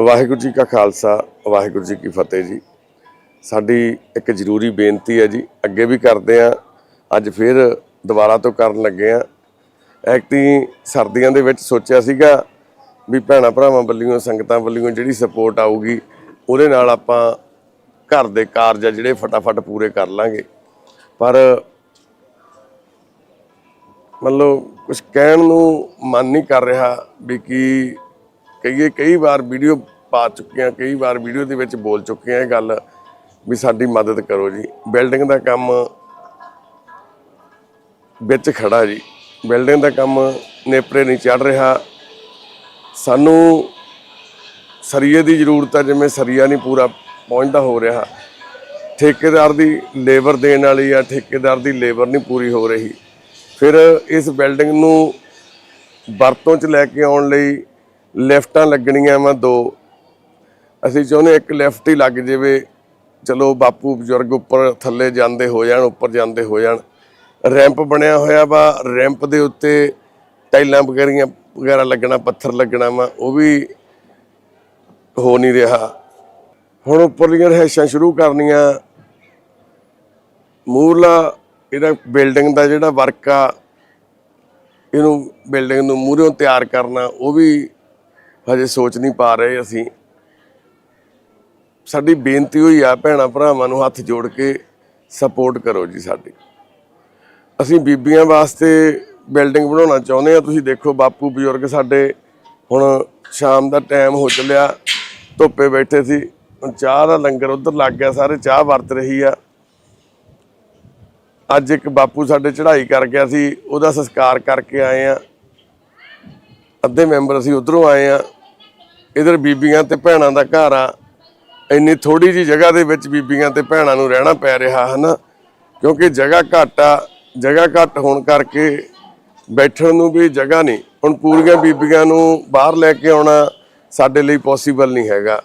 ਵਾਹਿਗੁਰੂ ਜੀ ਕਾ ਖਾਲਸਾ, ਵਾਹਿਗੁਰੂ ਜੀ ਕੀ ਫਤਿਹ ਜੀ। ਸਾਡੀ ਇੱਕ ਜ਼ਰੂਰੀ ਬੇਨਤੀ ਹੈ ਜੀ, ਅੱਗੇ ਵੀ ਕਰਦੇ ਆ ਅੱਜ ਫਿਰ ਦੁਬਾਰਾ ਤੋਂ ਕਰਨ ਲੱਗੇ ਆ ਐਕਟੀ ਸਰਦੀਆਂ ਦੇ ਵਿੱਚ ਸੋਚਿਆ ਸੀਗਾ ਵੀ ਭੈਣਾ ਭਰਾਵਾਂ ਵੱਲੋਂ, ਸੰਗਤਾਂ ਵੱਲੋਂ ਜਿਹੜੀ ਸਪੋਰਟ ਆਊਗੀ, ਉਹਦੇ ਨਾਲ ਆਪਾਂ ਘਰ ਦੇ ਕਾਰਜ ਆ ਜਿਹੜੇ ਫਟਾਫਟ ਪੂਰੇ ਕਰ ਲਾਂਗੇ। ਪਰ ਮਤਲਬ ਕੁਝ ਕਹਿਣ ਨੂੰ ਮਨ ਨਹੀਂ ਕਰ ਰਿਹਾ ਵੀ ਕੀ ਕਈਏ ਕਈ ਵਾਰ ਵੀਡੀਓ ਪਾ ਚੁੱਕੇ ਆ ਕਈ ਵਾਰ ਵੀਡੀਓ ਦੇ ਵਿੱਚ ਬੋਲ ਚੁੱਕੇ ਆ ਇਹ ਗੱਲ ਵੀ ਸਾਡੀ ਮਦਦ ਕਰੋ ਜੀ। ਬਿਲਡਿੰਗ ਦਾ ਕੰਮ ਵਿੱਚ ਖੜਾ ਜੀ। ਬਿਲਡਿੰਗ ਦਾ ਕੰਮ ਨੇਪਰੇ ਨਹੀਂ ਚੜ ਰਿਹਾ। ਸਾਨੂੰ ਸਰੀਏ ਦੀ ਜ਼ਰੂਰਤ ਹੈ ਜਿਵੇਂ ਸਰੀਆ ਨਹੀਂ ਪੂਰਾ ਪਹੁੰਚਦਾ ਹੋ ਰਿਹਾ। ਠੇਕੇਦਾਰ ਦੀ ਲੇਬਰ ਦੇਣ ਵਾਲੀ ਆ, ਠੇਕੇਦਾਰ ਦੀ ਲੇਬਰ ਨਹੀਂ ਪੂਰੀ ਹੋ ਰਹੀ। ਫਿਰ ਇਸ ਬਿਲਡਿੰਗ ਨੂੰ ਵਰਤੋਂ 'ਚ ਲੈ ਕੇ ਆਉਣ ਲਈ ਲਿਫਟਾਂ ਲੱਗਣੀਆਂ ਵਾ ਦੋ। ਅਸੀਂ ਚਾਹੁੰਦੇ ਇੱਕ ਲਿਫਟ ਹੀ ਲੱਗ ਜਾਵੇ। ਚਲੋ ਬਾਪੂ ਬਜ਼ੁਰਗ ਉੱਪਰ ਥੱਲੇ ਜਾਂਦੇ ਹੋ ਜਾਣ, ਉੱਪਰ ਜਾਂਦੇ ਹੋ ਜਾਣ। ਰੈਂਪ ਬਣਿਆ ਹੋਇਆ ਵਾ, ਰੈਂਪ ਦੇ ਉੱਤੇ ਟਾਈਲਾਂ ਵਗੈਰੀਆਂ ਵਗੈਰਾ ਲੱਗਣਾ, ਪੱਥਰ ਲੱਗਣਾ ਵਾ, ਉਹ ਵੀ ਹੋ ਨਹੀਂ ਰਿਹਾ। ਹੁਣ ਉੱਪਰਲੀਆਂ ਰਹਿਸ਼ਾਂ ਸ਼ੁਰੂ ਕਰਨੀਆਂ। ਮੂਰਲਾ ਇਹਦਾ ਬਿਲਡਿੰਗ ਦਾ ਜਿਹੜਾ ਵਰਕ ਆ, ਇਹਨੂੰ ਬਿਲਡਿੰਗ ਨੂੰ ਮੂਹਰੋਂ ਤਿਆਰ ਕਰਨਾ, ਉਹ ਵੀ ਹਜੇ ਸੋਚ ਨਹੀਂ ਪਾ ਰਹੇ ਅਸੀਂ। ਸਾਡੀ ਬੇਨਤੀ ਹੋਈ ਆ ਭੈਣਾ ਭਰਾਵਾਂ ਨੂੰ ਹੱਥ ਜੋੜ ਕੇ ਸਪੋਰਟ ਕਰੋ ਜੀ ਸਾਡੀ। ਅਸੀਂ ਬੀਬੀਆਂ ਵਾਸਤੇ ਬਿਲਡਿੰਗ ਬਣਾਉਣਾ ਚਾਹੁੰਦੇ ਆ ਤੁਸੀਂ ਦੇਖੋ ਬਾਪੂ ਬਜ਼ੁਰਗ ਸਾਡੇ ਹੁਣ ਸ਼ਾਮ ਦਾ ਟਾਈਮ ਹੋ ਚੱਲਿਆ। ਧੁੱਪੇ ਬੈਠੇ ਸੀ। ਹੁਣ ਚਾਹ ਦਾ ਲੰਗਰ ਉਧਰ ਲੱਗ ਗਿਆ। ਸਾਰੇ ਚਾਹ ਵਰਤ ਰਹੀ ਆ। ਅੱਜ ਇੱਕ ਬਾਪੂ ਸਾਡੇ ਚੜ੍ਹਾਈ ਕਰ ਗਿਆ ਸੀ। ਉਹਦਾ ਸੰਸਕਾਰ ਕਰਕੇ ਆਏ ਆ। ਅੱਧੇ ਮੈਂਬਰ ਅਸੀਂ ਉਧਰੋਂ ਆਏ ਆ ਇਧਰ ਬੀਬੀਆਂ ਤੇ ਭੈਣਾਂ ਦਾ ਘਰ ਆ। ਇੰਨੀ ਥੋੜੀ ਜੀ ਜਗ੍ਹਾ ਦੇ ਵਿੱਚ ਬੀਬੀਆਂ ਤੇ ਭੈਣਾਂ ਨੂੰ ਰਹਿਣਾ ਪੈ ਰਿਹਾ ਹਨਾ। ਕਿਉਂਕਿ ਜਗ੍ਹਾ ਘੱਟ ਆ। ਜਗ੍ਹਾ ਘੱਟ ਹੋਣ ਕਰਕੇ ਬੈਠਣ ਨੂੰ ਵੀ ਜਗ੍ਹਾ ਨਹੀਂ। ਹੁਣ ਪੂਰੀਆਂ ਬੀਬੀਆਂ ਨੂੰ ਬਾਹਰ ਲੈ ਕੇ ਆਉਣਾ ਸਾਡੇ ਲਈ ਪੋਸੀਬਲ ਨਹੀਂ ਹੈਗਾ।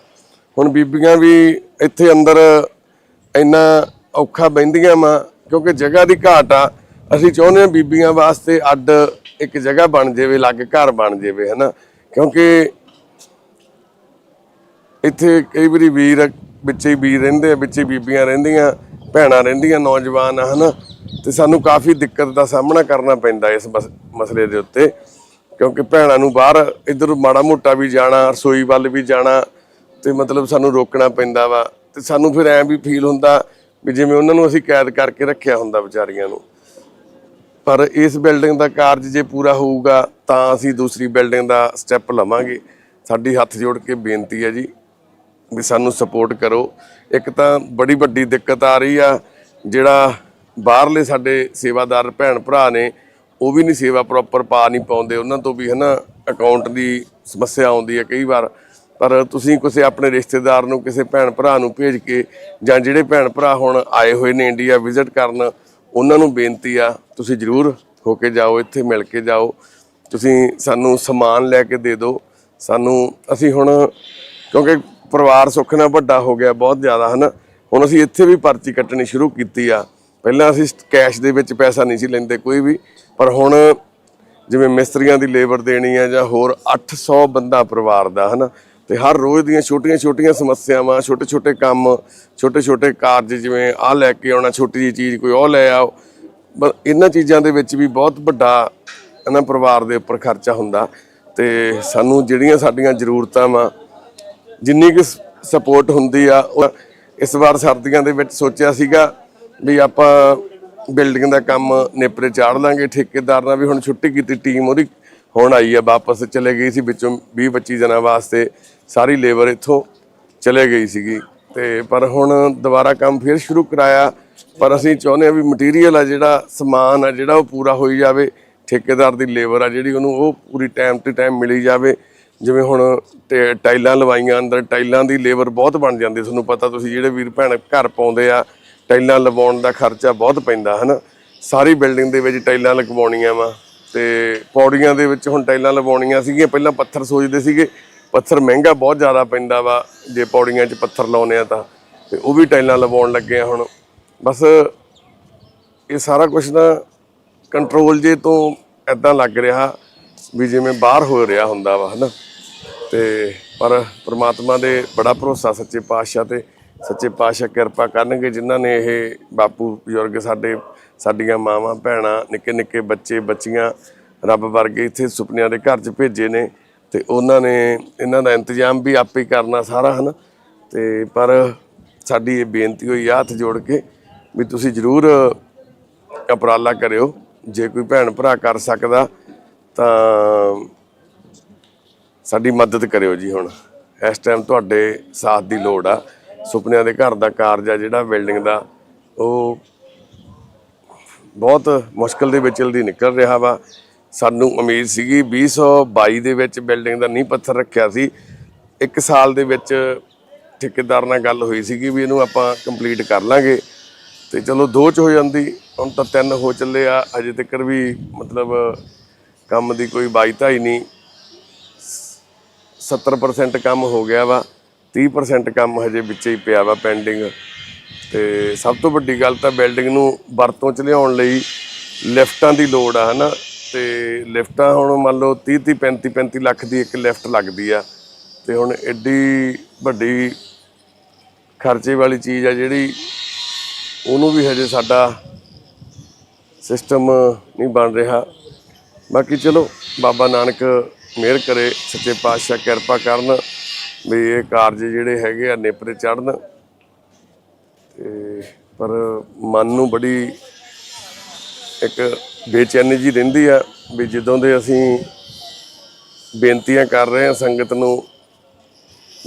ਹੁਣ ਬੀਬੀਆਂ ਵੀ ਇੱਥੇ ਅੰਦਰ ਇੰਨਾ ਔਖਾ ਬੈੰਦੀਆਂ ਵਾ, ਕਿਉਂਕਿ ਜਗ੍ਹਾ ਦੀ ਘਾਟ ਆ। ਅਸੀਂ ਚਾਹੁੰਦੇ ਹਾਂ ਬੀਬੀਆਂ ਵਾਸਤੇ ਅੱਡ ਇੱਕ ਜਗ੍ਹਾ ਬਣ ਜਾਵੇ ਅਲੱਗ ਘਰ ਬਣ ਜਾਵੇ, ਹਨਾ? ਕਿਉਂਕਿ ਇੱਥੇ ਕਈ ਵਾਰੀ ਵੀਰ ਵਿੱਚ ਹੀ ਵੀਰ ਰਹਿੰਦੇ ਆ ਵਿੱਚ ਹੀ ਬੀਬੀਆਂ ਰਹਿੰਦੀਆਂ, ਭੈਣਾਂ ਰਹਿੰਦੀਆਂ, ਨੌਜਵਾਨ ਆ, ਹਨਾ? ਤੇ ਸਾਨੂੰ ਕਾਫੀ ਦਿੱਕਤ ਦਾ ਸਾਹਮਣਾ ਕਰਨਾ ਪੈਂਦਾ ਇਸ ਮਸ- ਮਸਲੇ ਦੇ ਉੱਤੇ, ਕਿਉਂਕਿ ਭੈਣਾਂ ਨੂੰ ਬਾਹਰ ਇਧਰ ਮਾੜਾ ਮੋਟਾ ਵੀ ਜਾਣਾ, ਰਸੋਈ ਵੱਲ ਵੀ ਜਾਣਾ, ਤੇ ਮਤਲਬ ਸਾਨੂੰ ਰੋਕਣਾ ਪੈਂਦਾ ਵਾ, ਤੇ ਸਾਨੂੰ ਫਿਰ ਐਂ ਵੀ ਫੀਲ ਹੁੰਦਾ ਵੀ ਜਿਵੇਂ ਉਹਨਾਂ ਨੂੰ ਅਸੀਂ ਕੈਦ ਕਰਕੇ ਰੱਖਿਆ ਹੁੰਦਾ ਵਿਚਾਰੀਆਂ ਨੂੰ। ਪਰ ਇਸ ਬਿਲਡਿੰਗ ਦਾ ਕਾਰਜ ਜੇ ਪੂਰਾ ਹੋਊਗਾ ਤਾਂ ਅਸੀਂ ਦੂਸਰੀ ਬਿਲਡਿੰਗ ਦਾ ਸਟੈਪ ਲਵਾਂਗੇ। ਸਾਡੀ ਹੱਥ ਜੋੜ ਕੇ ਬੇਨਤੀ ਹੈ ਜੀ ਵੀ ਸਾਨੂੰ ਸਪੋਰਟ ਕਰੋ। ਇੱਕ ਤਾਂ ਬੜੀ ਵੱਡੀ ਦਿੱਕਤ ਆ ਰਹੀ ਆ, ਜਿਹੜਾ ਬਾਹਰਲੇ ਸਾਡੇ ਸੇਵਾਦਾਰ ਭੈਣ ਭਰਾ ਨੇ, ਉਹ ਵੀ ਨਹੀਂ ਸੇਵਾ ਪ੍ਰੋਪਰ ਪਾ ਨਹੀਂ ਪਾਉਂਦੇ। ਉਹਨਾਂ ਤੋਂ ਵੀ ਹਨਾ ਅਕਾਊਂਟ ਦੀ ਸਮੱਸਿਆ ਆਉਂਦੀ ਹੈ ਕਈ ਵਾਰ। ਪਰ ਤੁਸੀਂ ਕਿਸੇ ਆਪਣੇ ਰਿਸ਼ਤੇਦਾਰ ਨੂੰ, ਕਿਸੇ ਭੈਣ ਭਰਾ ਨੂੰ ਭੇਜ ਕੇ ਜਾਂ ਜਿਹੜੇ ਭੈਣ ਭਰਾ ਹੁਣ ਆਏ ਹੋਏ ਨੇ ਇੰਡੀਆ ਵਿਜ਼ਿਟ ਕਰਨ ਉਹਨਾਂ ਨੂੰ ਬੇਨਤੀ ਆ, ਤੁਸੀਂ ਜਰੂਰ ਹੋ ਕੇ ਜਾਓ, ਇੱਥੇ ਮਿਲ ਕੇ ਜਾਓ। ਤੁਸੀਂ ਸਾਨੂੰ ਸਮਾਨ ਲੈ ਕੇ ਦੇ ਦਿਓ। ਸਾਨੂੰ, ਅਸੀਂ ਹੁਣ, ਕਿਉਂਕਿ ਪਰਿਵਾਰ ਸੁੱਖ ਨਾਲ ਵੱਡਾ ਹੋ ਗਿਆ ਬਹੁਤ ਜ਼ਿਆਦਾ, ਹਨਾ? ਹੁਣ ਅਸੀਂ ਇੱਥੇ ਵੀ ਪਰਚੀ ਕੱਟਣੀ ਸ਼ੁਰੂ ਕੀਤੀ ਆ। ਪਹਿਲਾਂ ਅਸੀਂ ਕੈਸ਼ ਦੇ ਵਿੱਚ ਪੈਸਾ ਨਹੀਂ ਸੀ ਲੈਂਦੇ ਕੋਈ ਵੀ, ਪਰ ਹੁਣ ਜਿਵੇਂ ਮਿਸਤਰੀਆਂ ਦੀ ਲੇਬਰ ਦੇਣੀ ਆ ਜਾਂ ਹੋਰ 800 ਬੰਦਾ ਪਰਿਵਾਰ ਦਾ, ਹਨਾ? ਤੇ ਹਰ ਰੋਜ਼ ਦੀਆਂ ਛੋਟੀਆਂ-ਛੋਟੀਆਂ ਸਮੱਸਿਆਵਾਂ ਛੋਟੇ-ਛੋਟੇ ਕੰਮ ਛੋਟੇ-ਛੋਟੇ ਕਾਰਜ ਜਿਵੇਂ ਆਹ ਲੈ ਕੇ ਆਉਣਾ, ਛੋਟੀ ਜਿਹੀ ਚੀਜ਼ ਕੋਈ ਉਹ ਲੈ ਆਓ ਬ- ਇਹਨਾਂ ਚੀਜ਼ਾਂ ਦੇ ਵਿੱਚ ਵੀ ਬਹੁਤ ਵੱਡਾ ਇਹਨਾਂ ਪਰਿਵਾਰ ਦੇ ਉੱਪਰ ਖਰਚਾ ਹੁੰਦਾ ਤੇ ਸਾਨੂੰ ਜਿਹੜੀਆਂ ਸਾਡੀਆਂ ਜ਼ਰੂਰਤਾਂ ਵਾ, ਜਿੰਨੀ ਕਿ ਸਪੋਰਟ ਹੁੰਦੀ ਆ, ਉਹ ਇਸ ਵਾਰ ਸਰਦੀਆਂ ਦੇ ਵਿੱਚ ਸੋਚਿਆ ਸੀਗਾ ਵੀ ਆਪਾਂ ਬਿਲਡਿੰਗ ਦਾ ਕੰਮ ਨੇਪਰੇ ਚਾੜ ਲਾਂਗੇ, ਠੇਕੇਦਾਰ ਨਾਲ ਵੀ ਹੁਣ ਛੁੱਟੀ ਕੀਤੀ ਟੀਮ ਉਹਦੀ ਹੁਣ ਆਈ ਆ ਵਾਪਸ ਚਲੇ ਗਈ ਸੀ, ਵਿੱਚੋਂ 20 25 ਜਣਾਂ ਵਾਸਤੇ ਸਾਰੀ ਲੇਬਰ ਇੱਥੋਂ ਚਲੇ ਗਈ ਸੀਗੀ। ਤੇ ਪਰ ਹੁਣ ਦੁਬਾਰਾ ਕੰਮ ਫਿਰ ਸ਼ੁਰੂ ਕਰਾਇਆ, ਪਰ ਅਸੀਂ ਚਾਹੁੰਦੇ ਆ ਵੀ ਮਟੀਰੀਅਲ ਆ ਜਿਹੜਾ, ਸਮਾਨ ਆ ਜਿਹੜਾ ਉਹ ਪੂਰਾ ਹੋਈ ਜਾਵੇ, ਠੇਕੇਦਾਰ ਦੀ ਲੇਬਰ ਆ ਜਿਹੜੀ ਉਹਨੂੰ ਉਹ ਪੂਰੀ ਟਾਈਮ ਤੇ ਟਾਈਮ ਮਿਲੀ ਜਾਵੇ। ਜਿਵੇਂ ਹੁਣ ਟੇ- ਟਾਈਲਾਂ ਲਵਾਈਆਂ, ਅੰਦਰ ਟਾਈਲਾਂ ਦੀ ਲੇਬਰ ਬਹੁਤ ਬਣ ਜਾਂਦੀ, ਤੁਹਾਨੂੰ ਪਤਾ ਤੁਸੀਂ ਜਿਹੜੇ ਵੀਰ ਭੈਣ ਘਰ ਪਾਉਂਦੇ ਆ, ਟਾਈਲਾਂ ਲਵਾਉਣ ਦਾ ਖਰਚਾ ਬਹੁਤ ਪੈਂਦਾ, ਹਨਾ? ਸਾਰੀ ਬਿਲਡਿੰਗ ਦੇ ਵਿੱਚ ਟਾਈਲਾਂ ਲਗਵਾਉਣੀਆਂ ਵਾ। ਤੇ ਪੌੜੀਆਂ ਦੇ ਵਿੱਚ ਹੁਣ ਟਾਈਲਾਂ ਲਵਾਉਣੀਆਂ ਸੀਗੀਆਂ, ਪਹਿਲਾਂ ਪੱਥਰ ਸੋਚਦੇ ਸੀਗੇ। ਪੱਥਰ ਮਹਿੰਗਾ ਬਹੁਤ ਜ਼ਿਆਦਾ ਪੈਂਦਾ ਵਾ, ਜੇ ਪੌੜੀਆਂ 'ਚ ਪੱਥਰ ਲਾਉਨੇ ਆ ਤਾਂ। ਤੇ ਉਹ ਵੀ ਟਾਈਲਾਂ ਲਵਾਉਣ ਲੱਗੇ ਆ ਹੁਣ। ਬਸ ਇਹ ਸਾਰਾ ਕੁਝ ਨਾ ਕੰਟਰੋਲ ਜੇ ਤੋਂ ਐਦਾਂ ਲੱਗ ਰਿਹਾ ਵੀ ਜਿਵੇਂ ਬਾਹਰ ਹੋ ਰਿਹਾ ਹੁੰਦਾ ਵਾ, ਹਨਾ। ਤੇ ਪਰ ਪ੍ਰਮਾਤਮਾ ਦੇ ਬੜਾ ਭਰੋਸਾ ਸੱਚੇ ਪਾਤਸ਼ਾਹ ਤੇ। ਸੱਚੇ ਪਾਤਸ਼ਾਹ ਕਿਰਪਾ ਕਰਨਗੇ ਜਿਨ੍ਹਾਂ ਨੇ ਇਹ ਬਾਪੂ ਬਜ਼ੁਰਗ ਸਾਡੇ ਸਾਡੀਆਂ ਮਾਵਾਂ, ਭੈਣਾਂ, ਨਿੱਕੇ ਨਿੱਕੇ ਬੱਚੇ, ਬੱਚੀਆਂ ਰੱਬ ਵਰਗੇ ਇੱਥੇ ਸੁਪਨਿਆਂ ਦੇ ਘਰ 'ਚ ਭੇਜੇ ਨੇ ਤੇ ਉਹਨਾਂ ਨੇ ਇਹਨਾਂ ਦਾ ਇੰਤਜ਼ਾਮ ਵੀ ਆਪੇ ਕਰਨਾ ਸਾਰਾ, ਹਨ? ਤੇ ਪਰ ਸਾਡੀ ਇਹ ਬੇਨਤੀ ਹੋਈ ਆ ਹੱਥ ਜੋੜ ਕੇ ਵੀ ਤੁਸੀਂ ਜ਼ਰੂਰ ਉਪਰਾਲਾ ਕਰਿਓ। ਜੇ ਕੋਈ ਭੈਣ ਭਰਾ ਕਰ ਸਕਦਾ ਤਾਂ ਸਾਡੀ ਮਦਦ ਕਰਿਓ ਜੀ ਹੁਣ। ਇਸ ਟਾਈਮ ਤੁਹਾਡੇ ਸਾਥ ਦੀ ਲੋੜ ਆ। ਸੁਪਨਿਆਂ ਦੇ ਘਰ ਦਾ ਕਾਰਜ ਆ ਜਿਹੜਾ, ਬਿਲਡਿੰਗ ਦਾ, ਉਹ ਬਹੁਤ ਮੁਸ਼ਕਲ ਦੇ ਵਿੱਚ ਜਲਦੀ ਨਿਕਲ ਰਿਹਾ ਵਾ। ਸਾਨੂੰ ਉਮੀਦ ਸੀਗੀ 2022 ਦੇ ਵਿੱਚ ਬਿਲਡਿੰਗ ਦਾ ਨੀਂਹ ਪੱਥਰ ਰੱਖਿਆ ਸੀ। ਇੱਕ ਸਾਲ ਦੇ ਵਿੱਚ ਠੇਕੇਦਾਰ ਨਾਲ ਗੱਲ ਹੋਈ ਸੀਗੀ ਵੀ ਇਹਨੂੰ ਆਪਾਂ ਕੰਪਲੀਟ ਕਰ ਲਾਂਗੇ। ਤੇ ਚਲੋ ਦੋ ਚ ਹੋ ਜਾਂਦੀ, ਹੁਣ ਤਾਂ ਤਿੰਨ ਹੋ ਚੱਲੇ ਆ। ਅਜੇ ਤੱਕ ਵੀ ਮਤਲਬ ਕੰਮ ਦੀ ਕੋਈ ਬਾਈਤਾ ਹੀ ਨਹੀਂ 70% ਕੰਮ ਹੋ ਗਿਆ ਵਾ। 30% ਕੰਮ ਹਜੇ ਵਿੱਚ ਹੀ ਪਿਆ ਵਾ ਪੈਂਡਿੰਗ ਤੇ ਸਭ ਤੋਂ ਵੱਡੀ ਗੱਲ ਤਾਂ ਬਿਲਡਿੰਗ ਨੂੰ ਵਰਤੋਂ ਚ ਲਿਆਉਣ ਲਈ ਲਿਫਟਾਂ ਦੀ ਲੋੜ ਆ, ਹਨਾ? ਤੇ ਲਿਫਟਾਂ ਹੁਣ ਮੰਨ ਲਓ 30 30 35 35 ਲੱਖ ਦੀ ਇੱਕ ਲਿਫਟ ਲੱਗਦੀ ਆ। ਤੇ ਹੁਣ ਐਡੀ ਵੱਡੀ ਖਰਚੇ ਵਾਲੀ ਚੀਜ਼ ਆ ਜਿਹੜੀ ਉਹਨੂੰ ਵੀ ਹਜੇ ਸਾਡਾ ਸਿਸਟਮ ਨਹੀਂ ਬਣ ਰਿਹਾ। ਬਾਕੀ ਚਲੋ, ਬਾਬਾ ਨਾਨਕ ਮਿਹਰ ਕਰੇ, ਸੱਚੇ ਪਾਤਸ਼ਾਹ ਕਿਰਪਾ ਕਰਨ ਵੀ ਇਹ ਕਾਰਜ ਜਿਹੜੇ ਹੈਗੇ ਆ ਨੇਪਰੇ ਚੜਨ ਤੇ ਪਰ ਮਨ ਨੂੰ ਬੜੀ ਇੱਕ ਬੇਚੈਨੀ ਜੀ ਰਹਿੰਦੀ ਆ ਵੀ ਜਦੋਂ ਦੇ ਅਸੀਂ ਬੇਨਤੀਆਂ ਕਰ ਰਹੇ ਹਾਂ ਸੰਗਤ ਨੂੰ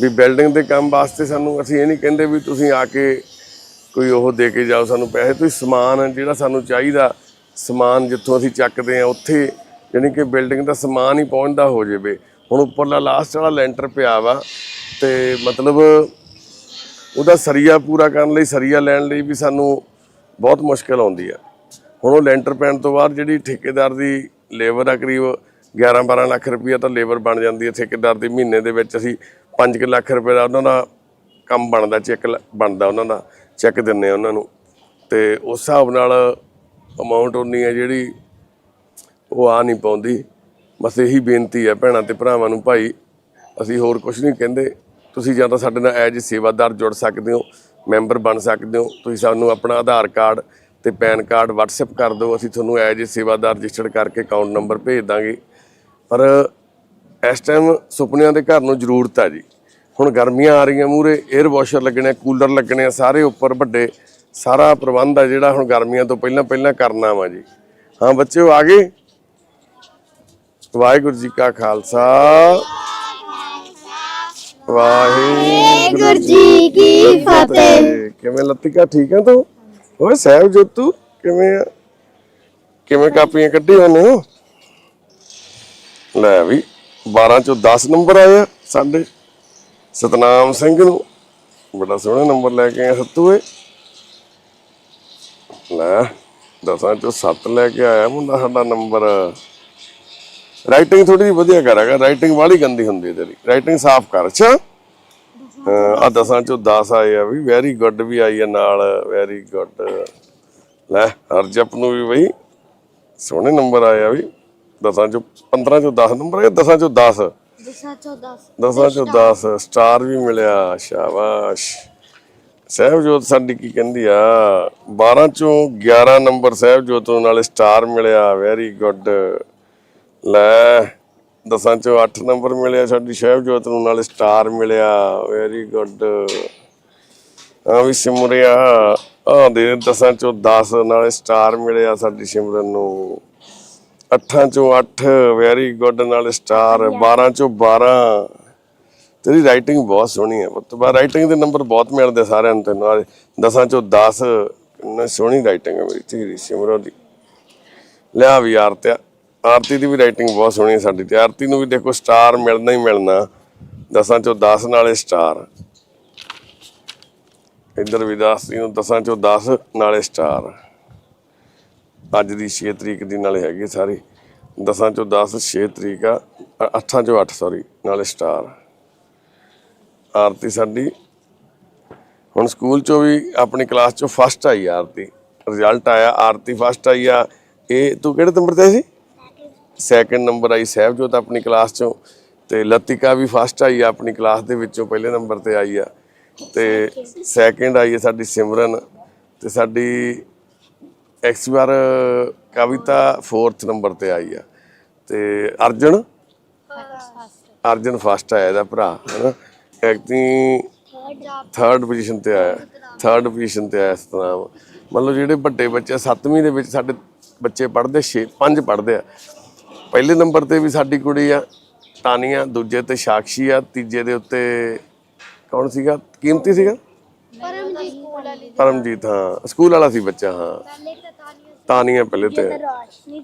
ਵੀ ਬਿਲਡਿੰਗ ਦੇ ਕੰਮ ਵਾਸਤੇ ਸਾਨੂੰ, ਅਸੀਂ ਇਹ ਨਹੀਂ ਕਹਿੰਦੇ ਵੀ ਤੁਸੀਂ ਆ ਕੇ ਕੋਈ ਉਹ ਦੇ ਕੇ ਜਾਓ, ਸਾਨੂੰ ਪੈਸੇ, ਤੁਸੀਂ ਸਮਾਨ ਜਿਹੜਾ ਸਾਨੂੰ ਚਾਹੀਦਾ, ਸਮਾਨ ਜਿੱਥੋਂ ਅਸੀਂ ਚੱਕਦੇ ਆ ਉੱਥੇ ਯਾਨੀ ਕਿ ਬਿਲਡਿੰਗ ਦਾ ਸਮਾਨ ਹੀ ਪਹੁੰਚਦਾ ਹੋ ਜਾਵੇ। ਹੁਣ ਉੱਪਰਲਾ ਲਾਸਟ ਵਾਲਾ ਲੈਂਟਰ ਪਿਆ ਵਾ ਤੇ ਮਤਲਬ ਉਹਦਾ ਸਰੀਆ ਪੂਰਾ ਕਰਨ ਲਈ, ਸਰੀਆ ਲੈਣ ਲਈ ਵੀ ਸਾਨੂੰ ਬਹੁਤ ਮੁਸ਼ਕਲ ਆਉਂਦੀ ਆ। ਹੁਣ ਉਹ ਲੈਂਟਰ ਪੈਣ ਤੋਂ ਬਾਅਦ ਜਿਹੜੀ ਠੇਕੇਦਾਰ ਦੀ ਲੇਬਰ ਆ ਕਰੀਬ 11 12 ਲੱਖ ਰੁਪਈਆ ਤਾਂ ਲੇਬਰ ਬਣ ਜਾਂਦੀ ਹੈ ਠੇਕੇਦਾਰ ਦੀ ਮਹੀਨੇ ਦੇ ਵਿੱਚ ਅਸੀਂ 5 ਲੱਖ ਰੁਪਏ ਦਾ ਉਹਨਾਂ ਦਾ ਕੰਮ ਬਣਦਾ, ਚੈੱਕ ਬਣਦਾ ਉਹਨਾਂ ਦਾ, ਚੈੱਕ ਦਿੰਨੇ ਆ ਉਹਨਾਂ ਨੂੰ। ਤੇ ਉਸ ਹਿਸਾਬ ਨਾਲ ਅਮਾਉਂਟ ਉਨੀ ਹੈ ਜਿਹੜੀ ਉਹ ਆ ਨਹੀਂ ਪਾਉਂਦੀ। ਬਸ ਇਹੀ ਬੇਨਤੀ ਹੈ ਭੈਣਾਂ ਤੇ ਭਰਾਵਾਂ ਨੂੰ, ਭਾਈ, ਅਸੀਂ ਹੋਰ ਕੁਝ ਨਹੀਂ ਕਹਿੰਦੇ। ਤੁਸੀਂ ਜਾਂ ਤਾਂ ਸਾਡੇ ਨਾਲ ਐਜ ਸੇਵਾਦਾਰ ਜੁੜ ਸਕਦੇ ਹੋ, ਮੈਂਬਰ ਬਣ ਸਕਦੇ ਹੋ, ਤੁਸੀਂ ਸਾਨੂੰ ਆਪਣਾ ਆਧਾਰ ਕਾਰਡ ਤੇ ਪੈਨ ਕਾਰਡ WhatsApp ਕਰ ਦਿਓ, ਅਸੀਂ ਤੁਹਾਨੂੰ ਐਜ ਸੇਵਾਦਾਰ ਰਜਿਸਟਰਡ ਕਰਕੇ ਅਕਾਊਂਟ ਨੰਬਰ ਭੇਜ ਦਾਂਗੇ। ਪਰ ਇਸ ਟਾਈਮ ਸੁਪਨਿਆਂ ਦੇ ਘਰ ਨੂੰ ਜ਼ਰੂਰਤ ਆ ਜੀ। ਹੁਣ ਗਰਮੀਆਂ ਆ ਰਹੀਆਂ ਮੂਰੇ 에ਅਰ ਵਾਸ਼ਰ ਲੱਗਣੇ ਕੂਲਰ ਲੱਗਣੇ ਆ ਸਾਰੇ ਉੱਪਰ ਵੱਡੇ, ਸਾਰਾ ਪ੍ਰਬੰਧ ਆ ਜਿਹੜਾ ਹੁਣ ਗਰਮੀਆਂ ਤੋਂ ਪਹਿਲਾਂ ਪਹਿਲਾਂ ਕਰਨਾ ਵਾ ਜੀ। ਹਾਂ ਬੱਚਿਓ ਆ ਗਏ? ਵਾਹਿਗੁਰੂ ਜੀ ਕਾ ਖਾਲਸਾ। ਵਾਹਿਗੁਰੂ ਜੀ ਕੀ ਫਤਿਹ। ਕਿਵੇਂ ਲੱਤੀਕਾ ਠੀਕ ਆ ਤੂੰ? ਓਏ ਸਾਹਿਬ ਜੋਤੂ ਕਿਵੇਂ ਆ? ਕਿਵੇਂ ਕਾਪੀਆਂ ਕੱਢੀ ਹੋਣੇ ਹੋ ਲੈ ਵੀ 12 ਚੋਂ 10 ਨੰਬਰ ਆਇਆ ਸਾਡੇ ਸਤਨਾਮ ਸਿੰਘ ਨੂੰ। ਬੜਾ ਸੋਹਣਾ ਨੰਬਰ ਲੈ ਕੇ ਆਇਆ ਸੱਤੂ ਏ ਲੈ ਦਸਾਂ ਚੋਂ 7 ਲੈ ਕੇ ਆਇਆ ਮੁੰਡਾ ਸਾਡਾ ਨੰਬਰ। ਰਾਈਟਿੰਗ ਥੋੜੀ ਜਿਹੀ ਵਧੀਆ ਕਰਾਂਗਾ ਰਾਈਟਿੰਗ ਵਾਲੀ ਗੰਦੀ ਹੁੰਦੀ ਤੇਰੀ ਰਾਈਟਿੰਗ ਸਾਫ਼ ਕਰ ਅੱਛਾ? ਆ ਦਸਾਂ ਚੋਂ 10 ਆਏ ਆ ਵੀ ਵੈਰੀ ਗੁੱਡ ਵੀ ਆਈ ਆ ਨਾਲ ਵੈਰੀ ਗੁੱਡ ਲੈ ਹਰਜਪ ਨੂੰ ਵੀ ਬਈ ਸੋਹਣੇ ਨੰਬਰ ਆਏ ਆ ਵੀ ਦਸਾਂ ਚੋਂ 15 ਚੋਂ 10 ਨੰਬਰ ਆਏ ਦਸਾਂ ਚੋਂ 10 ਦਸਾਂ ਚੋਂ 10 ਦਸਾਂ ਚੋਂ 10 ਸਟਾਰ ਵੀ ਮਿਲਿਆ ਸ਼ਾਬਾਸ਼। ਸਹਿਬਜੋਤ ਸਾਡੀ ਕੀ ਕਹਿੰਦੀ ਆ 12 ਚੋਂ 11 ਨੰਬਰ ਸਹਿਬਜੋਤ ਨੂੰ ਨਾਲ ਸਟਾਰ ਮਿਲਿਆ ਵੈਰੀ ਗੁੱਡ ਲੈ ਦਸਾਂ ਚੋਂ 8 ਨੰਬਰ ਮਿਲਿਆ ਸਾਡੀ ਸਹਿਬਜੋਤ ਨੂੰ ਨਾਲ ਸਟਾਰ ਮਿਲਿਆ। ਵੈਰੀ ਗੁੱਡ ਆ ਵੀ ਸਿਮਰਿਆ। ਆ ਦੇ ਦਸਾਂ ਚੋਂ 10 ਨਾਲ ਸਟਾਰ ਮਿਲਿਆ ਸਾਡੀ ਸਿਮਰਨ ਨੂੰ। ਅੱਠਾਂ ਚੋਂ 8 ਵੈਰੀ ਗੁੱਡ ਨਾਲ ਸਟਾਰ 12 ਚੋਂ 12 ਤੇਰੀ ਰਾਈਟਿੰਗ ਬਹੁਤ ਸੋਹਣੀ ਹੈ ਪੁੱਤ। ਬਾ ਰਾਈਟਿੰਗ ਦੇ ਨੰਬਰ ਬਹੁਤ ਮਿਲਦੇ ਸਾਰਿਆਂ ਨੂੰ ਤੈਨੂੰ। ਦਸਾਂ ਚੋਂ 10 ਇੰਨਾ ਸੋਹਣੀ ਰਾਈਟਿੰਗ ਹੈ ਮੇਰੀ ਧੀਰੀ ਸਿਮਰੋ ਦੀ। ਲਿਆ ਵੀ ਆਰਤਿਆ। ਆਰਤੀ ਦੀ ਵੀ ਰਾਈਟਿੰਗ ਬਹੁਤ ਸੋਹਣੀ ਹੈ ਸਾਡੀ ਤੇ ਆਰਤੀ ਨੂੰ ਵੀ ਦੇਖੋ ਸਟਾਰ ਮਿਲਣਾ ਹੀ ਮਿਲਣਾ। ਦਸਾਂ ਚੋਂ 10 ਨਾਲੇ ਸਟਾਰ ਇੱਧਰ ਵੀ ਜੀ ਨੂੰ ਦਸਾਂ ਚੋਂ 10 ਨਾਲੇ ਸਟਾਰ ਅੱਜ ਦੀ 6 ਤਰੀਕ ਦੀ ਨਾਲੇ ਹੈਗੀ ਸਾਰੀ। ਦਸਾਂ ਚੋਂ 10 6 ਤਰੀਕ ਆ, ਅ- ਅੱਠਾਂ ਚੋਂ 8 ਸੌਰੀ ਨਾਲੇ ਸਟਾਰ ਆਰਤੀ ਸਾਡੀ, ਹੁਣ ਸਕੂਲ ਚੋਂ ਵੀ ਆਪਣੀ ਕਲਾਸ ਚੋਂ ਫਸਟ ਆਈ ਆਰਤੀ। ਰਿਜ਼ਲਟ ਆਇਆ, ਆਰਤੀ ਫਸਟ ਆਈ ਆ। ਇਹ ਤੂੰ ਕਿਹੜੇ ਨੰਬਰ ਤੇ ਸੀ? ਸੈਕੰਡ ਨੰਬਰ ਆਈ ਸਹਿਬਜੋਤ ਆਪਣੀ ਕਲਾਸ ਚੋਂ ਤੇ ਲਤਿਕਾ ਵੀ ਫਸਟ ਆਈ ਆ ਆਪਣੀ ਕਲਾਸ ਦੇ ਵਿੱਚੋਂ ਪਹਿਲੇ ਨੰਬਰ ਤੇ ਆਈ ਆ। ਤੇ ਸੈਕਿੰਡ ਆਈ ਹੈ ਸਾਡੀ ਸਿਮਰਨ ਤੇ ਸਾਡੀ ਇਸ ਕਵਿਤਾ 4th ਨੰਬਰ ਤੇ ਆਈ ਆ। ਤੇ ਅਰਜਨ? ਅਰਜਨ ਫਸਟ ਆਇਆ ਇਹਦਾ ਭਰਾ, ਹੈਨਾ? ਐਕਟਿੰਗ ਥਰਡ ਪੋਜੀਸ਼ਨ ਤੇ ਆਇਆ ਥਰਡ ਪੋਜੀਸ਼ਨ ਤੇ ਆਇਆ ਸਤਨਾਮ ਮਤਲਬ ਜਿਹੜੇ ਵੱਡੇ ਬੱਚੇ 7ਵੀਂ ਦੇ ਵਿੱਚ ਸਾਡੇ ਬੱਚੇ ਪੜ੍ਹਦੇ 6 5 ਪੜ੍ਹਦੇ ਆ। ਪਹਿਲੇ ਨੰਬਰ ਤੇ ਵੀ ਸਾਡੀ ਕੁੜੀ ਆ ਤਾਨੀਆ ਦੂਜੇ ਤੇ ਸਾਕਸ਼ੀ ਆ ਤੀਜੇ ਦੇ ਉੱਤੇ ਕੌਣ ਸੀਗਾ? ਕੀਮਤੀ ਸੀਗਾ? ਪਰਮਜੀਤ ਸਕੂਲ ਵਾਲੀ ਪਰਮਜੀਤ ਹਾਂ। ਸਕੂਲ ਵਾਲਾ ਸੀ ਬੱਚਾ ਹਾਂ। ਤਾਨੀਆਂ ਤਾਨੀਆ ਪਹਿਲੇ ਤੇ। ਰੋਸ਼ਨੀ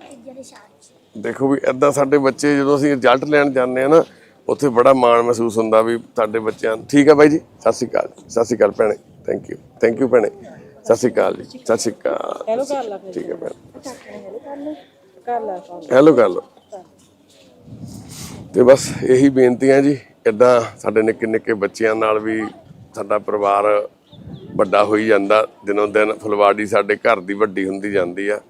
ਦੇਖੋ ਵੀ ਐਦਾਂ ਸਾਡੇ ਬੱਚੇ ਜਦੋਂ ਅਸੀਂ ਰਿਜ਼ਲਟ ਲੈਣ ਜਾਂਦੇ ਆ ਨਾ ਉੱਥੇ ਬੜਾ ਮਾਣ ਮਹਿਸੂਸ ਹੁੰਦਾ ਵੀ ਸਾਡੇ ਬੱਚਿਆਂ ਠੀਕ ਹੈ ਬਾਈ ਜੀ? ਸਤਿ ਸ਼੍ਰੀ ਅਕਾਲ। ਸਤਿ ਸ਼੍ਰੀ ਅਕਾਲ ਭੈਣੇ। ਥੈਂਕ ਯੂ ਥੈਂਕ ਯੂ ਭੈਣੇ। ਸਤਿ ਸ਼੍ਰੀ ਅਕਾਲ ਜੀ। ਸਤਿ ਸ਼੍ਰੀ ਅਕਾਲ। ਹੈਲੋ ਕਰ ਠੀਕ ਹੈ ਭੈਣ। ਕਰ ਲਾ ਫੋਨ ਹੈਲੋ ਕਰ ਲਓ ਤੇ ਬਸ ਇਹੀ ਬੇਨਤੀਆਂ ਜੀ ਇਦਾਂ ਸਾਡੇ ਨਿੱਕੇ ਨਿੱਕੇ ਬੱਚਿਆਂ ਨਾਲ ਵੀ ਸਾਡਾ ਪਰਿਵਾਰ ਵੱਡਾ ਹੋਈ ਜਾਂਦਾ ਦਿਨੋਂ ਦਿਨ ਫੁਲਵਾੜੀ ਸਾਡੇ ਘਰ ਦੀ ਵੱਡੀ ਹੁੰਦੀ ਜਾਂਦੀ ਆ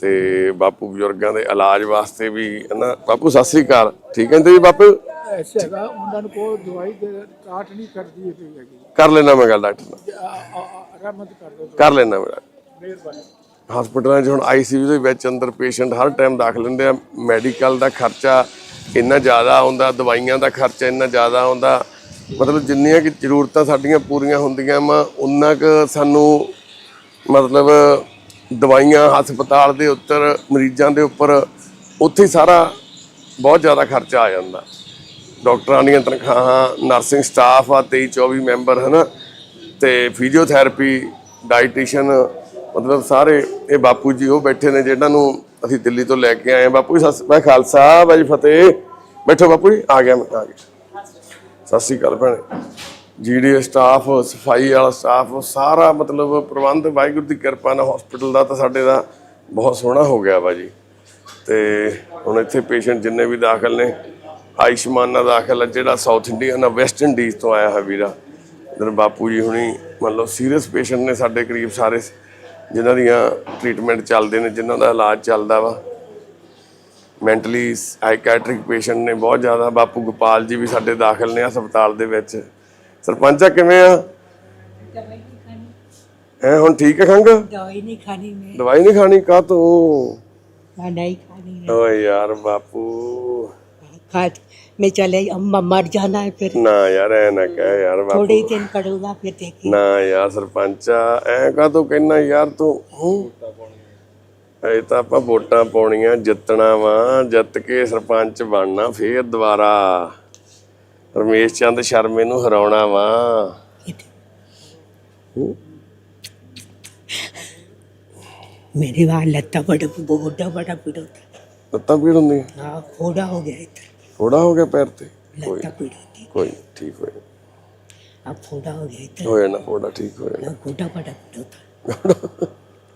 ਤੇ ਬਾਪੂ ਬਜ਼ੁਰਗਾਂ ਦੇ ਇਲਾਜ ਵਾਸਤੇ ਵੀ ਹਨਾ ਬਾਪੂ ਸਤਿ ਸ੍ਰੀ ਅਕਾਲ ਠੀਕ ਹੈ ਜੀ ਬਾਪੂ? ਐਸਾ ਹੈਗਾ ਉਹਨਾਂ ਨੂੰ ਕੋਈ ਦਵਾਈ ਦੇ ਕਾਟ ਨਹੀਂ ਕਰਦੀ ਪਈ ਹੈਗੀ। ਕਰ ਲੈਣਾ ਮੈਂ ਗੱਲ ਡਾਕਟਰ ਨਾਲ। ਰਹਿਮਤ ਕਰ ਕਰ ਲੈਣਾ ਮੈਂ ਮਿਹਰਬਾਨੀ। ਹਸਪੀਟਲਾਂ 'ਚ ਹੁਣ ਆਈਸੀਯੂ ਦੇ ਵਿੱਚ ਅੰਦਰ ਪੇਸ਼ੈਂਟ ਹਰ ਟਾਈਮ ਦਾਖਲ ਹੁੰਦੇ ਆ, ਮੈਡੀਕਲ ਦਾ ਖਰਚਾ ਇੰਨਾ ਜ਼ਿਆਦਾ ਆਉਂਦਾ ਦਵਾਈਆਂ ਦਾ ਖਰਚਾ ਇੰਨਾ ਜ਼ਿਆਦਾ ਆਉਂਦਾ ਮਤਲਬ ਜਿੰਨੀਆਂ ਕਿ ਜ਼ਰੂਰਤਾਂ ਸਾਡੀਆਂ ਪੂਰੀਆਂ ਹੁੰਦੀਆਂ ਵਾ ਉਨਾ ਕੁ ਸਾਨੂੰ ਮਤਲਬ ਦਵਾਈਆਂ ਹਸਪਤਾਲ ਦੇ ਉੱਤਰ, ਮਰੀਜ਼ਾਂ ਦੇ ਉੱਪਰ, ਉੱਥੇ ਸਾਰਾ ਬਹੁਤ ਜ਼ਿਆਦਾ ਖਰਚਾ ਆ ਜਾਂਦਾ। ਡਾਕਟਰਾਂ ਦੀਆਂ ਤਨਖਾਹਾਂ, ਨਰਸਿੰਗ ਸਟਾਫ ਆ 23 24 ਮੈਂਬਰ ਹਨਾ, ਤੇ ਫਿਜ਼ੀਓਥੈਰੇਪੀ ਡਾਈਟੀਸ਼ੀਅਨ ਮਤਲਬ ਸਾਰੇ ਇਹ ਬਾਪੂ ਜੀ ਉਹ ਬੈਠੇ ਨੇ ਜਿਹਨਾਂ ਨੂੰ ਅਸੀਂ ਦਿੱਲੀ ਤੋਂ ਲੈ ਕੇ ਆਏ ਬਾਪੂ ਜੀ, ਸਤਿ ਮੈਂ ਖਾਲਸਾ ਬਾਜੀ ਫਤਿਹ। ਬੈਠੋ ਬਾਪੂ ਜੀ, ਆ ਗਿਆ ਮੈਂ, ਆ ਗਿਆ। ਸਤਿ ਸ਼੍ਰੀ ਅਕਾਲ ਭੈਣੇ। ਜੀਡੀ ਸਟਾਫ, ਸਫ਼ਾਈ ਵਾਲਾ ਸਟਾਫ ਸਾਰਾ ਮਤਲਬ ਪ੍ਰਬੰਧ, ਵਾਹਿਗੁਰੂ ਦੀ ਕਿਰਪਾ ਨਾਲ ਹਸਪੀਟਲ ਦਾ ਤਾਂ ਸਾਡੇ ਦਾ ਬਹੁਤ ਸੋਹਣਾ ਹੋ ਗਿਆ ਵਾ ਤੇ ਹੁਣ ਇੱਥੇ ਪੇਸ਼ੈਂਟ ਜਿੰਨੇ ਵੀ ਦਾਖਲ ਨੇ, ਆਯੁਸ਼ਮਾਨ ਨਾਲ ਦਾਖਲ ਹੈ, ਜਿਹੜਾ ਸਾਊਥ ਇੰਡੀਆ ਨਾਲ ਵੈਸਟ ਇੰਡੀਜ਼ ਤੋਂ ਆਇਆ ਹੈ ਵੀਰਾ। ਇਧਰ ਬਾਪੂ ਜੀ ਹੁਣੀ ਮਤਲਬ ਸੀਰੀਅਸ ਪੇਸ਼ੈਂਟ ਨੇ ਸਾਡੇ ਕਰੀਬ ਸਾਰੇ। ਜਿਨ੍ਹਾਂ ਦੀਆਂ ਟ੍ਰੀਟਮੈਂਟ ਚੱਲਦੇ ਨੇ ਜਿਨ੍ਹਾਂ ਦਾ ਇਲਾਜ ਚੱਲਦਾ ਵਾ। ਮੈਂਟਲੀ ਸਾਈਕੈਟ੍ਰਿਕ ਪੇਸ਼ੈਂਟ ਨੇ ਬਹੁਤ ਜ਼ਿਆਦਾ। ਬਾਪੂ ਗੋਪਾਲ ਜੀ ਵੀ ਸਾਡੇ ਦਾਖਲ ਨੇ ਹਸਪਤਾਲ ਦੇ ਵਿੱਚ। ਸਰਪੰਚਾ ਕਿਵੇਂ ਆ? ਐ ਹੁਣ ਠੀਕ ਹੈ ਖੰਗ ਦਵਾਈ ਨਹੀਂ ਖਾਣੀ ਮੈਂ। ਦਵਾਈ ਨਹੀਂ ਖਾਣੀ? ਕਾ ਤੋ ਦਵਾਈ ਖਾਣੀ ਓਏ ਯਾਰ ਬਾਪੂ। खा मैं चले अम्मा मर जाना है फिर ਨਾ ਯਾਰ ਐ ਨਾ ਕਹਿ ਯਾਰ थोड़े ਬਾਪੂ ही दिन पड़ूंगा फिर देखिए ਨਾ ਯਾਰ ਸਰਪੰਚਾ ਐ ਕਾ ਤੂੰ ਕਹਿਣਾ ਯਾਰ ਤੂੰ ਹੂੰ ਇਹ ਤਾਂ ਆਪਾਂ ਵੋਟਾਂ ਪਾਉਣੀਆਂ ਜਿੱਤਣਾ ਵਾ ਜਿੱਤ ਕੇ ਸਰਪੰਚ ਬਣਨਾ ਫੇਰ ਦੁਬਾਰਾ ਰਮੇਸ਼ ਚੰਦ ਸ਼ਰਮੇ ਨੂੰ ਹਰਾਉਣਾ ਵਾ मेरे वहाँ लत्ता बड़ा गोडा बड़ा पीड़ होता ਲੱਤਾਂ ਪੀੜ ਹੁੰਦੀਆਂ हाँ फोड़ा हो गया इधर ਥੋੜਾ ਹੋ ਗਿਆ ਪੈਰ ਤੇ ਕੋਈ लत्ता पीड़ होती ਕੋਈ ਨੀ, ਠੀਕ ਹੋਇਆ अब फोड़ा हो गया इधर ਹੋ ਜਾਣਾ ਥੋੜਾ ਠੀਕ ਹੋ ਜਾਣਾ ना गोडा बड़ा पीड़ होता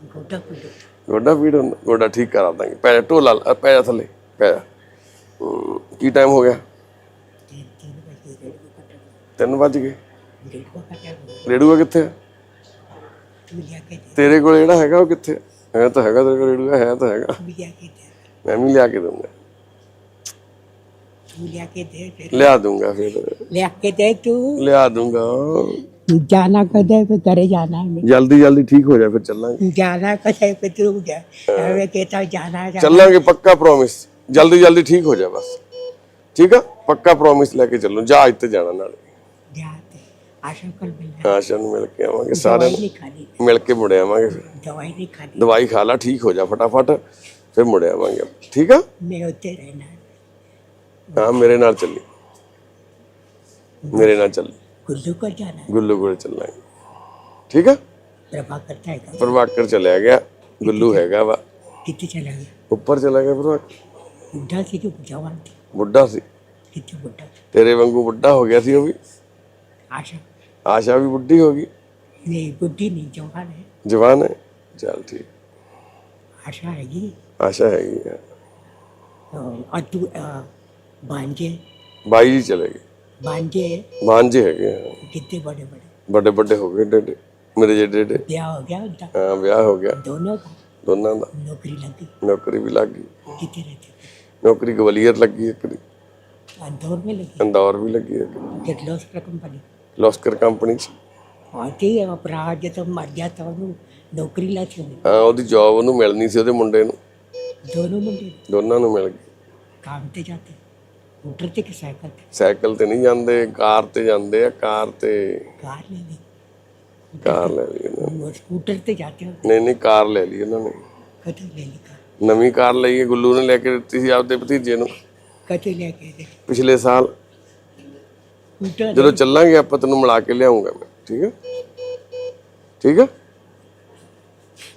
गोडा पीड़ होता ਗੋਡਾ ਪੀੜ ਹੁੰਦਾ ਗੋਡਾ ਠੀਕ ਕਰਾ ਦਾਂਗੇ ਪੈ ਜਾ ਢੋਲਾ ਲਾ, ਪੈ ਜਾ ਥੱਲੇ ਪੈ ਜਾ ਹਮ, ਕੀ ਟਾਈਮ ਹੋ ਗਿਆ तीन तीन बजे डेढ़ को कटा 3 ਵੱਜ ਗਏ डेढ़ को कटा ਰੇੜੂਆ ਕਿੱਥੇ ਆ तू लिया के दे ਤੇਰੇ ਕੋਲ ਜਿਹੜਾ ਹੈਗਾ ਉਹ ਕਿੱਥੇ ਆ? ਹੈ ਤਾਂ ਹੈਗਾ ਤੇਰੇ ਕੋਲ ਰੇੜੂਆ ਹੈ ਤਾਂ ਹੈਗਾ तू लिया के दे ਮੈਂ ਵੀ ਲਿਆ ਕੇ ਦੂੰਗਾ ਲਿਆ ਲਿਆ ਦੂੰਗਾ ਫਿਰ। ਲਿਆ ਕੇ ਦੇ ਤੂੰ। ਲਿਆ ਦੂੰਗਾ। ਜਾਣਾ ਕਦੇ ਫਿਰ ਕਰੇ ਜਾਣਾ ਜਲਦੀ ਜਲਦੀ ਠੀਕ ਹੋ ਜਾ ਫਿਰ ਚੱਲਾਂਗੇ। ਜਾਣਾ ਕਦੇ ਫਿਰ ਤੂੰ ਜਾ। ਐਵੇਂ ਕਹਤਾ ਜਾਣਾ ਚੱਲਾਂਗੇ ਪੱਕਾ ਪ੍ਰੋਮਿਸ ਜਲਦੀ ਜਲਦੀ ਠੀਕ ਹੋ ਜਾ ਬਸ। ਠੀਕ ਆ? ਪੱਕਾ ਪ੍ਰੋਮਿਸ ਲੈ ਕੇ ਚੱਲੋ। ਜਾ ਇੱਥੇ ਜਾਣਾ ਨਾਲੇ। ਜਾ ਤੇ। ਆਸ਼ਾ ਕੋਲ ਮਿਲ ਕੇ ਆਵਾਂਗੇ ਸਾਰਿਆਂ ਦਵਾਈ ਮਿਲ ਕੇ ਮੁੜ ਆਵਾਂਗੇ ਦਵਾਈ ਨਹੀਂ ਖਾਣੀ। ਦਵਾਈ ਖਾ ਲਾ ਠੀਕ ਹੋ ਜਾ ਫਟਾਫਟ। ਫਿਰ ਮੁੜ ਆਵਾਂਗੇ। ਠੀਕ ਆ? ਮੈਂ ਉੱਥੇ ਰਹਿਣਾ। ਹਾਂ ਮੇਰੇ ਨਾਲ ਚੱਲੀ ਮੇਰੇ ਨਾਲ ਚੱਲੀ गुल्लू को जाना है। ਗੁੱਲੂ ਕੋਲ ਚੱਲਾਂਗੇ ਠੀਕ ਆ प्रभा करता है ਪ੍ਰਭਾਕਰ ਚਲਿਆ ਗਿਆ ਗੁੱਲੂ ਹੈਗਾ ਵਾ कितने चला गया ਉੱਪਰ ਚਲਾ ਗਿਆ ਪ੍ਰਭਾਕਰ बुढ़ा थी जो जवान थी ਬੁੱਢਾ ਸੀ कितने बुढ़ा था ਤੇਰੇ वांगू ਬੁੱਢਾ ਹੋ ਗਿਆ ਸੀ ਉਹ ਵੀ आशा ਆਸ਼ਾ ਵੀ ਬੁੱਢੀ ਹੋ गई नहीं बुढ़ी नहीं जवान है ਜਵਾਨ ਹੈ ਚੱਲ ਠੀਕ आशा हैगी ਆਸ਼ਾ ਹੈਗੀ ਆ और तू अ, भांजे ਬਾਈ ਜੀ ਚਲੇ ਗਏ भांजे ਬਾਂਝੇ ਹੈਗੇ ਆ कितने बड़े बड़े ਵੱਡੇ ਵੱਡੇ ਹੋ ਗਏ ਡੇਡੇ ਮੇਰੇ ਜਿਹੜੇ ਡੇ ब्याह हो गया उनका ਹਾਂ ਵਿਆਹ ਹੋ ਗਿਆ दोनों का ਦੋਨਾਂ ਦਾ नौकरी लगी ਨੌਕਰੀ ਵੀ ਲੱਗ ਗਈ कितने रहते थे ਨੌਕਰੀ ਗਵਲੀਅਰ ਲੱਗੀ ਇੱਕ ਦੀ इंदौर में लगी ਇੰਦੌਰ ਵੀ ਲੱਗੀ ਹੈ किर्लोस्कर कंपनी ਲੋਸਕਰ ਕੰਪਨੀ ਚ हाँ ठीक है अपना जब मर गया तो उन्होंने नौकरी ला थी उन्हें। ਹਾਂ ਉਹਦੀ ਜੌਬ ਉਹਨੂੰ ਮਿਲਣੀ ਸੀ ਉਹਦੇ ਮੁੰਡੇ ਨੂੰ दोनों मुंडे ਦੋਨਾਂ ਨੂੰ ਮਿਲ ਗਈ काम ते जाते स्कूटर ते कि साइकिल ते ਸਾਈਕਲ ਤੇ ਨਹੀਂ ਜਾਂਦੇ ਕਾਰ ਤੇ ਜਾਂਦੇ ਆ ਕਾਰ ਤੇ कार ले ली ਕਾਰ ਲੈ ਲਈ ਉਹਨਾਂ वो स्कूटर ते जाते हो ਨੇ। ਨਹੀਂ ਨਹੀਂ ਕਾਰ ਲੈ ਲਈ ਉਹਨਾਂ ਨੇ कदे ले ली कार ਨਵੀਂ ਕਾਰ ਲਈ ਹੈ ਗੁੱਲੂ ਨੇ ਲੈ ਕੇ ਦਿੱਤੀ ਸੀ ਆਪਦੇ ਭਤੀਜੇ ਨੂੰ कदे लेके गए ਪਿਛਲੇ ਸਾਲ स्कूटर ਜਦੋਂ ਚੱਲਾਂਗੇ ਆਪਾਂ ਤੈਨੂੰ ਮਿਲਾ ਕੇ ਲਿਆਉਂਗਾ ਮੈਂ ਠੀਕ ਹੈ ਠੀਕ ਹੈ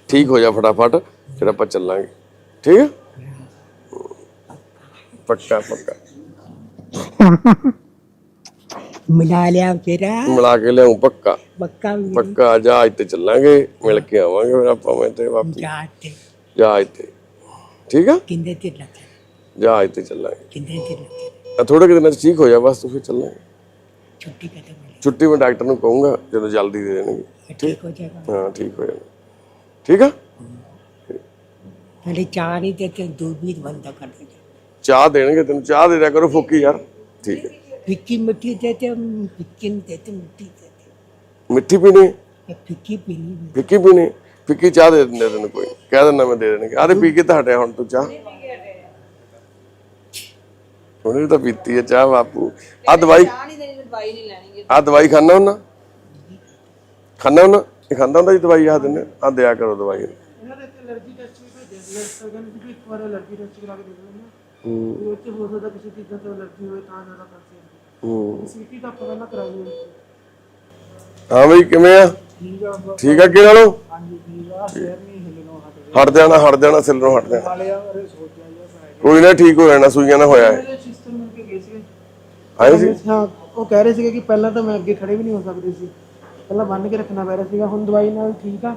ਠੀਕ ਹੋ ਜਾ ਫਟਾਫਟ ਫਿਰ ਆਪਾਂ ਚੱਲਾਂਗੇ ਠੀਕ ਹੈ ਪੱਕਾ ਪੱਕਾ ਮਿਲਾ ਲਿਆ ਤੇਰਾ ਮਿਲਾ ਕੇ ਲਿਆਉਂ ਪੱਕਾ। ਬੱਕਾ ਵੀ। ਪੱਕਾ ਜਹਾਜ਼ ਤੇ ਚੱਲਾਂਗੇ ਮਿਲ ਕੇ ਆਵਾਂਗੇ ਫਿਰ ਆਪਾਂ ਮੈਂ ਤੇ ਵਾਪਸ। ਜਾ ਤੇ। ਜਹਾਜ਼ ਤੇ। ਠੀਕ ਆ? ਕਿੰਦੇ ਤੇ ਲੱਗ ਜਹਾਜ਼ ਤੇ ਚੱਲਾਂਗੇ। ਕਿੰਦੇ ਤੇ ਲੱਗ ਆ ਥੋੜੇ ਦਿਨਾਂ ਚ ਠੀਕ ਹੋ ਜਾ ਬਸ ਤੂੰ ਫਿਰ ਚੱਲਾਂਗੇ। ਛੁੱਟੀ ਕਦੋਂ ਮਿਲੀ ਛੁੱਟੀ ਮੈਂ ਡਾਕਟਰ ਨੂੰ ਕਹੂੰਗਾ ਜਦੋਂ ਜਲਦੀ ਦੇ ਦੇਣਗੇ। ਠੀਕ ਹੋ ਜਾਏਗਾ। ਹਾਂ ਠੀਕ ਹੋ ਜਾਣਾ ਠੀਕ ਆ? ਹਲੇ ਚਾਹ ਨਹੀਂ ਤੇ ਤੇ ਦੂਰ ਬੰਦਾ ਕਰ ਚਾਹ ਦੇਣਗੇ ਤੈਨੂੰ ਚਾਹ ਦੇ ਦਿਆ ਕਰੋ ਫੋਕੀ ਯਾਰ। ਠੀਕ ਹੈ फिक्की मिट्टी देते हम फिक्की नहीं देते मिट्टी देते ਮਿੱਠੀ ਪੀਣੀ ਹੈ? ये फिक्की पीनी भी ਫਿੱਕੀ ਪੀਣੀ ਹੈ? ਫਿੱਕੀ ਚਾਹ ਦੇ ਦਿੰਦੇ ਤੈਨੂੰ ਕੋਈ ਕਹਿ ਦਿੰਦਾ ਮੈਂ ਦੇ ਦੇਣਗੇ ਆਦੇ ਪੀ ਕੇ ਤਾਂ ਹਟਿਆ ਹੁਣ ਤੂੰ ਚਾਹ ਉਹਨੇ ਤਾਂ ਪੀਤੀ ਹੈ ਚਾਹ ਬਾਪੂ ਆ ਦਵਾਈ ਆ ਦਵਾਈ ਖਾਣਾ ਹੁੰਨਾ ਖਾਣਾ ਹੁੰਨਾ ਇਹ ਖਾਂਦਾ ਹੁੰਦਾ ਜੀ ਦਵਾਈ ਆ ਦਿੰਦੇ ਆ ਦਿਆ ਕਰੋ ਦਵਾਈ ਇਹਨਾਂ ਦੇ ਐਲਰਜੀ ਟੈਸਟ ਵੀ ਭੇਜਿਆ ਸੀ ਡਾਕਟਰ ਕਹਿੰਦੇ ਸੀ ਕਿ ਇੱਕ ਵਾਰ ਐਲਰਜੀ ਟੈਸਟ ਕਰਾ ਕੇ ਦੇਖ ਲੈਣਾ ਹੂੰ। ਉਹ ਚ ਹੋ ਸਕਦਾ ਕਿਸੇ ਚੀਜ਼ਾਂ ਤੋਂ ਐਲਰਜੀ ਹੋਵੇ ਤਾਂ ਜ਼ਿਆਦਾ ਕਰਦੇ ਆ। ਹੂੰ। ਸੀਟੀ ਦਾ ਆਪਾਂ ਪਹਿਲਾਂ ਕਰਾਈਏ ਹਾਂ ਬਈ ਕਿਵੇਂ ਆ? ਠੀਕ ਆ ਬ- ਠੀਕ ਆ ਅੱਗੇ ਨਾਲੋਂ? ਹਾਂਜੀ ਠੀਕ ਆ। ਸ਼ੇਰ ਨਹੀਂ ਹਿੱਲਣੋਂ ਹਟ ਜਾਣਾ ਹਟ ਜਾਣਾ ਸਿਲਰੋਂ ਹਟ ਜਾਣਾ। ਸੋਚਿਆ ਕੋਈ ਨਾ ਠੀਕ ਹੋ ਜਾਣਾ ਸੂਈਆਂ ਨਾ ਹੋਇਆ ਹੈ ਮੇਰੇ ਸਿਸਟਰ ਮਿਲ ਕੇ ਗਏ ਸੀ ਆਏ ਸੀ? ਹਾਂ ਉਹ ਕਹਿ ਰਹੇ ਸੀਗੇ ਕਿ ਪਹਿਲਾਂ ਤਾਂ ਮੈਂ ਅੱਗੇ ਖੜੇ ਵੀ ਨਹੀਂ ਹੋ ਸਕਦੀ ਸੀ। ਪਹਿਲਾਂ ਬੰਨ ਕੇ ਰੱਖਣਾ ਪੈ ਰਿਹਾ ਸੀਗਾ। ਹੁਣ ਦਵਾਈ ਨਾਲ ਠੀਕ ਆ।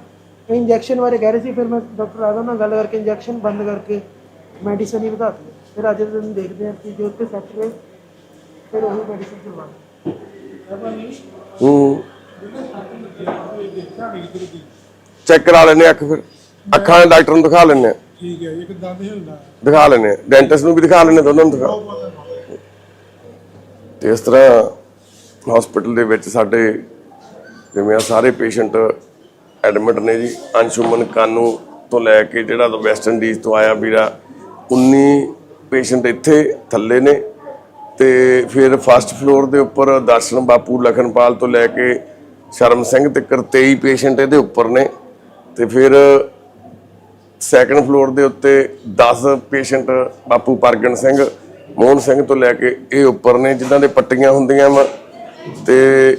ਇੰਜੈਕਸ਼ਨ ਬਾਰੇ ਕਹਿ ਰਹੇ ਸੀ ਫਿਰ ਮੈਂ ਡਾਕਟਰ ਆਦਮ ਨਾਲ ਗੱਲ ਕਰਕੇ ਇੰਜੈਕਸ਼ਨ ਬੰਦ ਕਰਕੇ ਮੈਡੀਸਨ ਹੀ ਵਧਾ ਦਿੱਤੀ। ਫਿਰ ਅੱਜ ਦੇ ਦਿਨ ਦੇਖਦੇ ਹਾਂ ਕਿ ਜੋ ਉੱਤੇ ਸੈੱਟ ਹੋਏ ਫਿਰ ਉਹੀ ਮੈਡੀਸਨ ਚਲਵਾ ਹੂੰ। ਚੈੱਕ ਕਰਾ ਲੈਨੇ ਅੱਖ ਫਿਰ। ਅੱਖਾਂ ਦੇ ਡਾਕਟਰ ਨੂੰ ਦਿਖਾ ਲੈਨੇ ਠੀਕ ਹੈ ਇੱਕ ਦੰਦ ਹਿਲਦਾ ਦਿਖਾ ਲੈਨੇ ਡੈਂਟਿਸਟ ਨੂੰ ਵੀ ਦਿਖਾ ਲੈਨੇ ਦੋਨਾਂ ਨੂੰ ਦਿਖਾ। ਤੇ ਇਸ ਤਰ੍ਹਾਂ ਹਸਪੀਟਲ ਦੇ ਵਿੱਚ ਸਾਡੇ ਜਿਵੇਂ ਆ ਸਾਰੇ ਪੇਸ਼ੈਂਟ ਐਡਮਿਟ ਨੇ ਜੀ ਅੰਸ਼ੁਮਨ ਕਾਨੂੰ ਤੋਂ ਲੈ ਕੇ ਜਿਹੜਾ ਵੈਸਟ ਇੰਡੀਜ਼ ਤੋਂ ਆਇਆ ਵੀਰਾ 19 ਪੇਸ਼ੈਂਟ ਇੱਥੇ ਥੱਲੇ ਨੇ ਤੇ ਫਿਰ ਫਸਟ ਫਲੋਰ ਦੇ ਉੱਪਰ ਦਰਸ਼ਨ ਬਾਪੂ ਲਖਨਪਾਲ ਤੋਂ ਲੈ ਕੇ ਸ਼ਰਮ ਸਿੰਘ ਤੱਕ 23 ਪੇਸ਼ੈਂਟ ਇਹਦੇ ਉੱਪਰ ਨੇ ਤੇ ਫਿਰ ਸੈਕੰਡ ਫਲੋਰ ਦੇ ਉੱਤੇ 10 ਪੇਸ਼ੈਂਟ ਬਾਪੂ ਪਰਗਣ ਸਿੰਘ, ਮੋਹਨ ਸਿੰਘ ਤੋਂ ਲੈ ਕੇ ਇਹ ਉੱਪਰ ਨੇ, ਜਿਨ੍ਹਾਂ ਦੇ ਪੱਟੀਆਂ ਹੁੰਦੀਆਂ ਵਾ। ਤੇ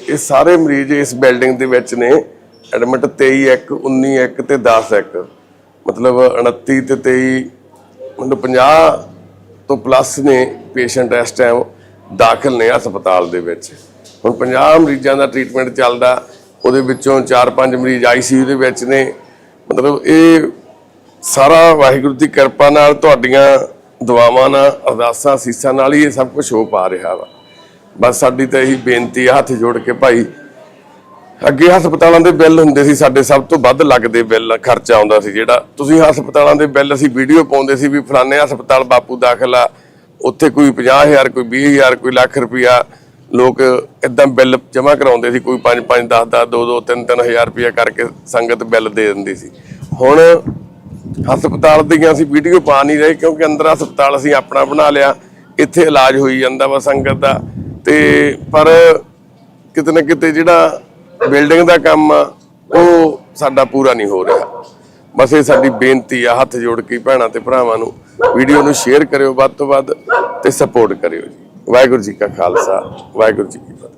ਇਹ ਸਾਰੇ ਮਰੀਜ਼ ਇਸ ਬਿਲਡਿੰਗ ਦੇ ਵਿੱਚ ਨੇ। ਐਡਮਿਟ 23 1 19 1 ਤੇ 10 1 ਮਤਲਬ 29 ਤੇ 23 ਮਤਲਬ 50 ਤੋਂ ਪਲੱਸ ਨੇ ਪੇਸ਼ੈਂਟ ਇਸ ਟਾਈਮ ਦਾਖਲ ਨੇ ਹਸਪਤਾਲ ਦੇ ਵਿੱਚ। ਹੁਣ 50 ਮਰੀਜ਼ਾਂ ਦਾ ਟ੍ਰੀਟਮੈਂਟ ਚੱਲਦਾ, ਉਹਦੇ ਵਿੱਚੋਂ 4-5 ਮਰੀਜ਼ ਆਈਸੀਯੂ ਦੇ ਵਿੱਚ ਨੇ। ਮਤਲਬ ਇਹ ਸਾਰਾ ਵਾਹਿਗੁਰੂ ਦੀ ਕਿਰਪਾ ਨਾਲ ਤੁਹਾਡੀਆਂ ਦੁਆਵਾਂ ਨਾਲ, ਅਰਦਾਸਾਂ ਸੀਸਾਂ ਨਾਲ ਹੀ ਇਹ ਸਭ ਕੁਝ ਹੋ ਪਾ ਰਿਹਾ ਵਾ। ਬਸ ਸਾਡੀ ਤਾਂ ਇਹੀ ਬੇਨਤੀ ਆ, ਹੱਥ ਜੋੜ ਕੇ ਭਾਈ ਅੱਗੇ ਹਸਪਤਾਲਾਂ ਦੇ ਬਿੱਲ ਹੁੰਦੇ ਸੀ, ਸਾਡੇ ਸਭ ਤੋਂ ਵੱਧ ਲੱਗਦੇ ਬਿੱਲ, ਖਰਚਾ ਆਉਂਦਾ ਸੀ ਜਿਹੜਾ। ਤੁਸੀਂ ਹਸਪਤਾਲਾਂ ਦੇ ਬਿੱਲ, ਅਸੀਂ ਵੀਡੀਓ ਪਾਉਂਦੇ ਸੀ ਵੀ ਫਲਾਣੇ ਹਸਪਤਾਲ ਬਾਪੂ ਦਾਖਲਾ ਉੱਥੇ ਕੋਈ 50000 ਕੋਈ 20000 ਕੋਈ ਲੱਖ ਰੁਪਇਆ ਲੋਕ ਇਦਾਂ ਬਿੱਲ ਜਮ੍ਹਾਂ ਕਰਾਉਂਦੇ ਸੀ, ਕੋਈ 5 5 10 10 2 2 3 3000 ਰੁਪਇਆ ਕਰਕੇ ਸੰਗਤ ਬਿੱਲ ਦੇ ਦਿੰਦੀ ਸੀ। ਹੁਣ ਹਸਪਤਾਲ ਦੀਆਂ ਅਸੀਂ ਵੀਡੀਓ ਪਾ ਨਹੀਂ ਰਹੇ ਕਿਉਂਕਿ ਅੰਦਰ ਹਸਪਤਾਲ ਅਸੀਂ ਆਪਣਾ ਬਣਾ ਲਿਆ, ਇੱਥੇ ਇਲਾਜ ਹੋਈ ਜਾਂਦਾ ਵਾ ਸੰਗਤ ਦਾ। ਤੇ ਪਰ ਕਿਤੇ ਨਾ ਕਿਤੇ ਜਿਹੜਾ ਬਿਲਡਿੰਗ ਦਾ ਕੰਮ ਆ, ਉਹ ਸਾਡਾ ਪੂਰਾ ਨਹੀਂ ਹੋ ਰਿਹਾ। ਬਸ ਇਹ ਸਾਡੀ ਬੇਨਤੀ ਆ, ਹੱਥ ਜੋੜ ਕੇ ਭੈਣਾਂ ਤੇ ਭਰਾਵਾਂ ਨੂੰ ਵੀਡੀਓ ਨੂੰ ਸ਼ੇਅਰ ਕਰਿਓ ਵੱਧ ਤੋਂ ਵੱਧ ਤੇ ਸਪੋਰਟ ਕਰਿਓ ਜੀ। ਵਾਹਿਗੁਰੂ ਜੀ ਕਾ ਖਾਲਸਾ, ਵਾਹਿਗੁਰੂ ਜੀ ਕੀ ਫਤਿਹ।